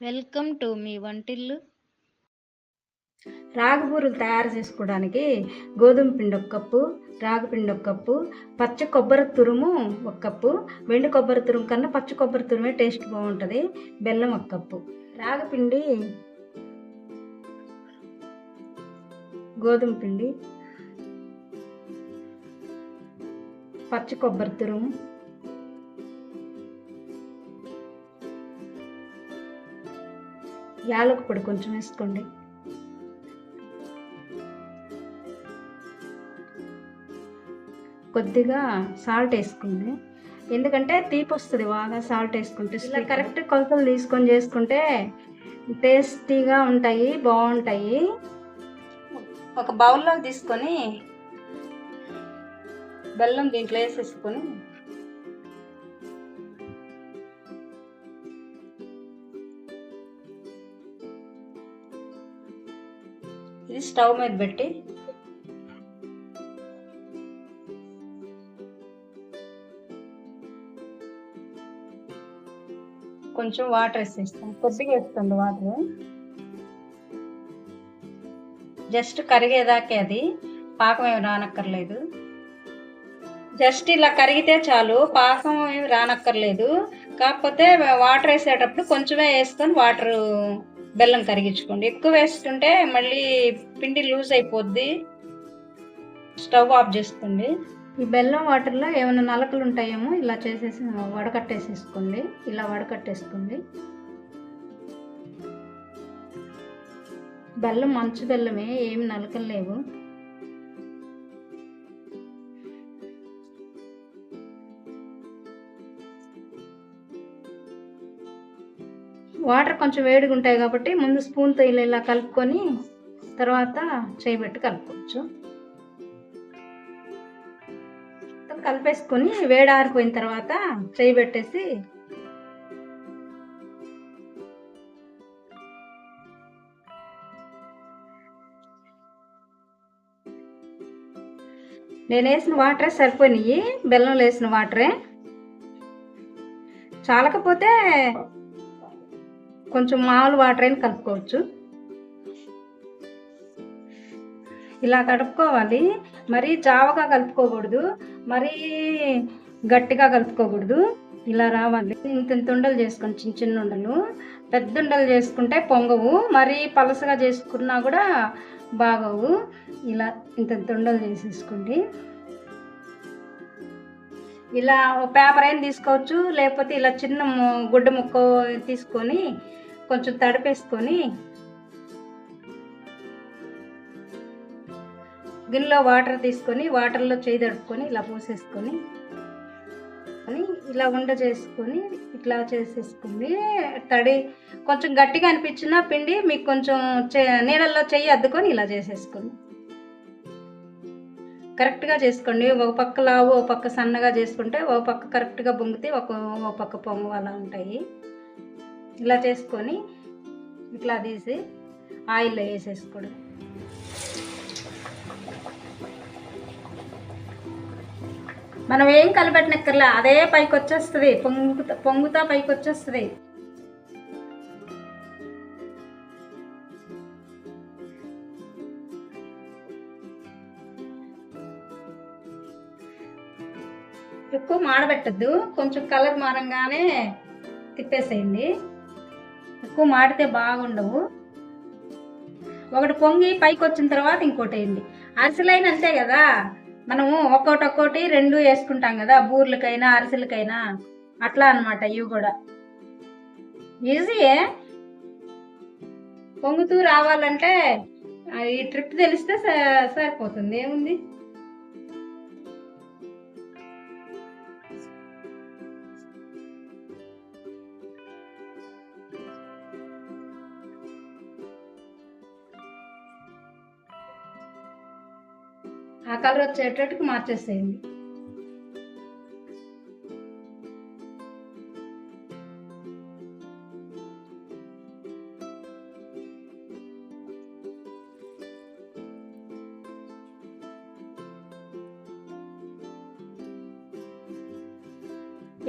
Welcome to me వంటిల్లు. రాగిపూరులు తయారు చేసుకోవడానికి గోధుమ పిండి ఒక కప్పు రాగిపిండి ఒక కప్పు పచ్చ కొబ్బరి తురుము ఒక కప్పు వెండి కొబ్బరి తురుము కన్నా పచ్చ కొబ్బరి తురుమే టేస్ట్ బాగుంటుంది బెల్లం ఒక కప్పు. రాగిపిండి గోధుమ పిండి పచ్చ కొబ్బరి తురుము యాలక పొడి కొంచెం వేసుకోండి. కొద్దిగా సాల్ట్ వేసుకోండి ఎందుకంటే తీపి వస్తుంది బాగా సాల్ట్ వేసుకుంటే ఇలా కరెక్ట్ కొలతలు తీసుకొని చేసుకుంటే టేస్టీగా ఉంటాయి బాగుంటాయి. ఒక బౌల్లో తీసుకొని బెల్లం దీంట్లో వేసేసుకొని ఇది స్టవ్ మీద పెట్టి. కొంచెం వాటర్ వేసేస్తాం కొద్దిగా వేస్తుంది వాటర్. జస్ట్ కరిగేదాకే అది. పాకం ఏమి రానక్కర్లేదు. జస్ట్ ఇలా కరిగితే చాలు పాకం ఏమి రానక్కర్లేదు. కాకపోతే వాటర్ వేసేటప్పుడు కొంచెమే వేసుకొని వాటర్ బెల్లం కరిగించుకోండి. ఎక్కువ వేస్తుంటే మళ్ళీ పిండి లూజ్ అయిపోద్ది. స్టవ్ ఆఫ్ చేసుకోండి. ఈ బెల్లం వాటర్లో ఏమైనా నలకలు ఉంటాయేమో ఇలా చేసేసి వడకట్టేసేసుకోండి. ఇలా వడకట్టేసుకోండి. బెల్లం మంచు బెల్లమే ఏమి నలకలు లేవు. వాటర్ కొంచెం వేడిగా ఉంటాయి కాబట్టి ముందు స్పూన్తో ఇలా ఇలా కలుపుకొని తర్వాత చేయబెట్టి కలుపుకోవచ్చు. కలిపేసుకొని వేడి ఆరిపోయిన తర్వాత చేయి పెట్టేసి నేను వేసిన వాటరే సరిపోయినాయి. బెల్లంలో వేసిన వాటరే. చాలకపోతే కొంచెం మామూలు వాటర్ అయినా కలుపుకోవచ్చు. ఇలా కలుపుకోవాలి. మరీ జావగా కలుపుకోకూడదు. మరీ గట్టిగా కలుపుకోకూడదు. ఇలా రావాలి. ఇంత ఇంత ఉండలు చేసుకోండి చిన్న చిన్న ఉండలు. పెద్ద ఉండలు చేసుకుంటే పొంగవు. మరీ పలసగా చేసుకున్నా కూడా బాగోవు. ఇలా ఇంత ఇంత ఉండలు చేసేసుకోండి. ఇలా పేపర్ అయినా తీసుకోవచ్చు లేకపోతే ఇలా చిన్న గుడ్డ ముక్క తీసుకొని కొంచెం తడిపేసుకొని గిన్నెలో వాటర్ తీసుకొని వాటర్లో చేయి తడుపుకొని ఇలా పోసేసుకొని అని ఇలా ఉండ చేసుకొని ఇట్లా చేసేసుకుని తడి కొంచెం గట్టిగా అనిపించిన పిండి మీకు కొంచెం చే- నీళ్ళల్లో చెయ్యి అద్దుకొని ఇలా చేసేసుకోండి కరెక్ట్గా చేసుకోండి. ఒక పక్క లావు ఒక పక్క సన్నగా చేసుకుంటే ఒక పక్క కరెక్ట్గా పొంగితే ఒక ఒక పక్క పొంగు అలా ఉంటాయి. ఇలా చేసుకొని ఇట్లా తీసి ఆయిల్లో వేసేసుకోవడం. మనం ఏం కలపెట్టనక్కర్లే. అదే పైకి వచ్చేస్తుంది పొంగుతా పొంగుతా పైకి వచ్చేస్తుంది ఎక్కువ మాడబెట్టద్దు. కొంచెం కలర్ మారంగానే తిప్పేసేయండి. ఎక్కువ మాడితే బాగుండవు. ఒకటి పొంగి పైకి వచ్చిన తర్వాత ఇంకోటి వేయండి. అరిసెలైన అంతే కదా. మనము ఒక్కోటి ఒక్కోటి రెండు వేసుకుంటాం కదా. బూర్లకైనా అరిసెలకైనా. అట్లా అనమాట ఇవి కూడా. ఈజీయే పొంగుతూ రావాలంటే ఈ ట్రిప్ తెలిస్తే సరిపోతుంది. ఏముంది? ఆ కలర్ వచ్చేటట్టుకు మార్చేసేయండి.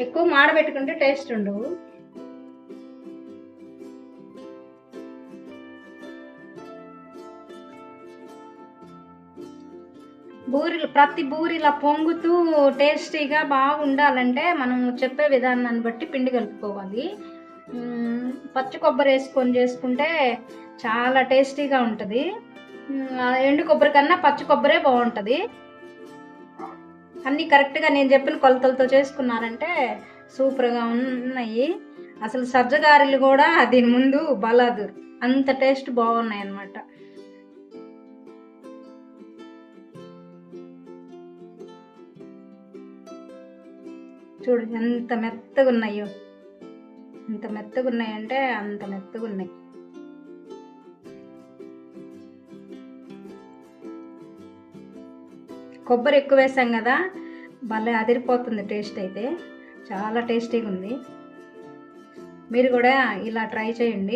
ఎక్కువ మాడబెట్టుకుంటే టేస్ట్ ఉండవు. బూరెలు ప్రతి బూరిలా పొంగుతూ టేస్టీగా బాగుండాలంటే మనం చెప్పే విధానాన్ని బట్టి పిండి కలుపుకోవాలి. పచ్చి కొబ్బరి వేసుకొని చేసుకుంటే చాలా టేస్టీగా ఉంటుంది. ఆ ఎండు కొబ్బరి కన్నా పచ్చి కొబ్బరే బాగుంటుంది. అన్నీ కరెక్ట్గా నేను చెప్పిన కొలతలతో చేసుకున్నారంటే సూపర్గా ఉన్నాయి. అసలు సజ్జగారెలు కూడా దీని ముందు బలాదు. అంత టేస్ట్ బాగున్నాయి అన్నమాట చూడు ఎంత మెత్తగా ఉన్నాయో ఎంత మెత్తగా ఉన్నాయంటే అంత మెత్తగా ఉన్నాయి కొబ్బరి ఎక్కువ వేసాం కదా భలే అదిరిపోతుంది టేస్ట్ అయితే. చాలా టేస్టీగా ఉంది మీరు కూడా ఇలా ట్రై చేయండి.